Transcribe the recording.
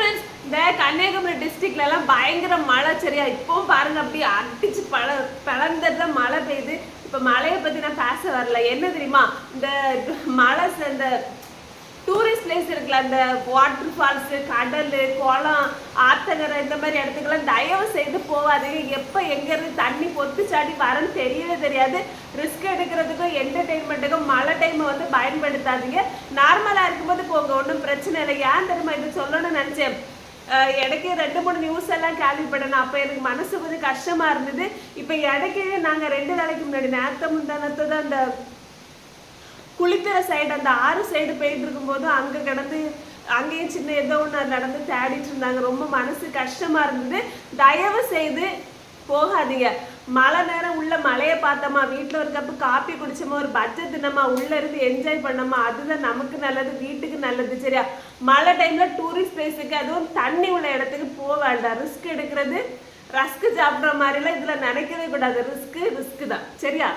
Friends இந்த கன்னியாகுமரி டிஸ்ட்ரிக்ட்லலாம் பயங்கர மழை சரியா இப்போவும் பாருங்க அப்படியே அடிச்சு பழ பிளந்ததுல மழை பெய்யுது. இப்ப மழையை பற்றி நான் பேச வரல. என்ன தெரியுமா? இந்த மழை இந்த டூரிஸ்ட் பிளேஸ் இருக்குல்ல அந்த வாட்டர் ஃபால்ஸ் கடல் குளம் ஆத்தங்கரை இந்த மாதிரி இடத்துக்கெல்லாம் தயவு செய்து போகாதீங்க. எப்போ எங்கேருந்து தண்ணி பொத்து சாடி வரன்னு தெரியவே தெரியாது. ரிஸ்க் எடுக்கிறதுக்கும் என்டர்டெயின்மெண்ட்டுக்கும் மழை டைமை வந்து பயன்படுத்தாதீங்க. நார்மலாக ஒன்றும் பிரச்சனை இல்லை. ஏன் தெரியுமா இது சொல்லணும்னு நினச்சேன்? அஹ் எனக்கு ரெண்டு மூணு நியூஸ் எல்லாம் கேள்விப்படணும். அப்போ எனக்கு மனசு கொஞ்சம் கஷ்டமா இருந்தது. இப்போ இடக்கே நாங்கள் ரெண்டு நாளைக்கு முன்னாடி நேரத்தை முந்தானத்தை தான் அந்த குளிக்கிற சைடு அந்த ஆறு சைடு போயிட்டு இருக்கும்போது அங்கே கிடந்து அங்கேயும் சின்ன ஏதோ ஒன்று நடந்து தேடிட்டு இருந்தாங்க. ரொம்ப மனசு கஷ்டமா இருந்தது. தயவு செய்து போகாதீங்க. மழை நேரம் உள்ள மழையை பார்த்தோமா வீட்டில் ஒரு கப்பு காப்பி குடிச்சோமா ஒரு பட்ஜெட் தினமா உள்ள இருந்து என்ஜாய் பண்ணோமா அதுதான் நமக்கு நல்லது வீட்டுக்கு நல்லது சரியா? மழை டைம்ல டூரிஸ்ட் பிளேஸுக்கு அதுவும் தண்ணி உள்ள இடத்துக்கு போக வேண்டாம். ரிஸ்க் எடுக்கிறது ரஸ்க் சாப்பிட்ற மாதிரிலாம் இதில் நினைக்கவே கூடாது. ரிஸ்க்கு ரிஸ்க்கு தான் சரியா?